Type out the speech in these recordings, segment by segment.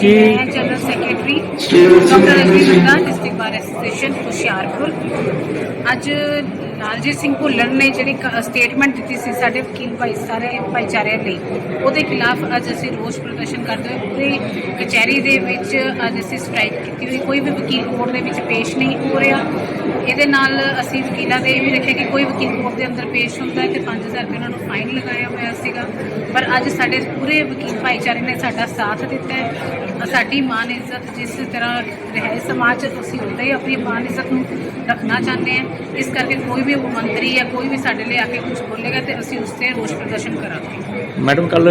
ਕੀ ਮੈਂ general secretary doctor Rajni Nanda district bar association Hoshiarpur. ਅੱਜ ਲਾਲਜੀਤ ਸਿੰਘ ਭੁੱਲਰ ਨੇ ਜਿਹੜੀ ਸਟੇਟਮੈਂਟ ਦਿੱਤੀ ਸੀ ਸਾਡੇ ਵਕੀਲ ਭਾਈ ਸਾਰੇ ਭਾਈਚਾਰੇ ਲਈ ਉਹਦੇ ਖਿਲਾਫ ਅੱਜ ਅਸੀਂ ਰੋਸ ਪ੍ਰਦਰਸ਼ਨ ਕਰਦੇ ਹੋਏ ਪੂਰੀ ਕਚਹਿਰੀ ਦੇ ਵਿੱਚ ਅੱਜ ਅਸੀਂ ਸਟ੍ਰਾਈਕ ਕੀਤੀ ਹੋਈ। ਕੋਈ ਵੀ ਵਕੀਲ ਕੋਰਟ ਦੇ ਵਿੱਚ ਪੇਸ਼ ਨਹੀਂ ਹੋ ਰਿਹਾ। ਇਹਦੇ ਨਾਲ ਅਸੀਂ ਵਕੀਲਾਂ ਦੇ ਇਹ ਵੀ ਰੱਖਿਆ ਕਿ ਕੋਈ ਵਕੀਲ ਕੋਰਟ ਦੇ ਅੰਦਰ ਪੇਸ਼ ਹੁੰਦਾ ਹੈ ਤੇ 5000 ਰੁਪਏ ਉਹਨਾਂ ਨੂੰ ਫਾਈਨ ਲਗਾਇਆ ਹੋਇਆ ਸੀਗਾ। ਪਰ ਅੱਜ ਸਾਡੇ ਪੂਰੇ ਵਕੀਲ ਭਾਈਚਾਰੇ ਨੇ ਸਾਡਾ ਸਾਥ ਦਿੱਤਾ ਹੈ। ਸਾਡੀ ਮਾਨ ਇੱਜ਼ਤ ਜਿਸ ਤਰ੍ਹਾਂ ਰਹੇ ਸਮਾਜ 'ਚ ਅਸੀਂ ਉੱਦਾਂ ਹੀ ਆਪਣੀ ਮਾਨ ਇੱਜ਼ਤ ਨੂੰ ਰੱਖਣਾ ਚਾਹੁੰਦੇ ਹਾਂ ਇਸ ਕਰਕੇ ਕੋਈ ਵੀ ਮੰਤਰੀ ਜਾਂ ਕੋਈ ਵੀ ਸਾਡੇ ਲਈ ਆ ਕੇ ਕੁਝ ਬੋਲੇਗਾ ਤੇ ਅਸੀਂ ਉਸ ਤੇ ਰੋਸ ਪ੍ਰਦਰਸ਼ਨ ਕਰਾਂਗੇ। ਮੈਡਮ ਕੱਲ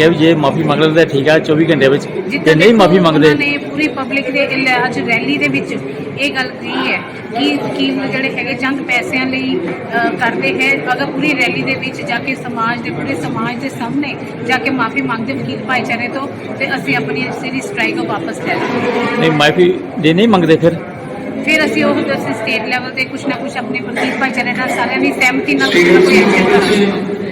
ਵੀ ਜੇ ਮਾਫੀ ਮੰਗ ਲੈਂਦੇ ਠੀਕ ਆ 24 ਘੰਟੇ ਵਿੱਚ। ਤੇ ਜਿੱਦਾਂ ਨਹੀਂ ਮਾਫੀ ਮੰਗਦੇ ਨੇ ਪੂਰੀ ਪਬਲਿਕ ਦੇ ਇਲ- ਅੱਜ ਰੈਲੀ ਦੇ ਵਿੱਚ ਇਹ ਗੱਲ ਕਹੀ ਹੈ ਕਿ ਵਕੀਲ ਜਿਹੜੇ ਹੈਗੇ ਜੰਗ ਪੈਸਿਆਂ ਲਈ ਅ, ਕਰਦੇ ਹੈ। ਅਗਰ ਪੂਰੀ ਰੈਲੀ ਦੇ ਵਿੱਚ ਜਾ ਕੇ ਸਮਾਜ ਦੇ ਪੂਰੇ ਸਮਾਜ ਦੇ ਸਾਹਮਣੇ ਜਾ ਕੇ ਮਾਫੀ ਮੰਗਦੇ ਵਕੀਲ ਭਾਈਚਾਰੇ ਤੋਂ ਤੇ ਅਸੀਂ ਆਪਣੀ ਜਿਹੜੀ ਸਟ੍ਰਾਈਕ ਉਹ ਵਾਪਸ ਲੈ ਲਾਂਗੇ ਨਹੀਂ ਮਾਫੀ ਜੇ ਨਹੀਂ ਮੰਗਦੇ ਫਿਰ? ਫਿਰ ਅਸੀਂ ਉਹ ਅਸੀਂ ਸਟੇਟ ਲੈਵਲ ਤੇ ਕੁਝ ਨਾ ਕੁਝ ਆਪਣੇ ਵਕੀਲ ਭਾਈਚਾਰੇ ਨਾਲ ਸਾਰਿਆਂ ਦੀ ਸਹਿਮਤੀ ਨਾਲ ਕੁਛ ਨਾ ਕੋਈ ਐਕਸ਼ਨ ਕਰਾਂਗੇ।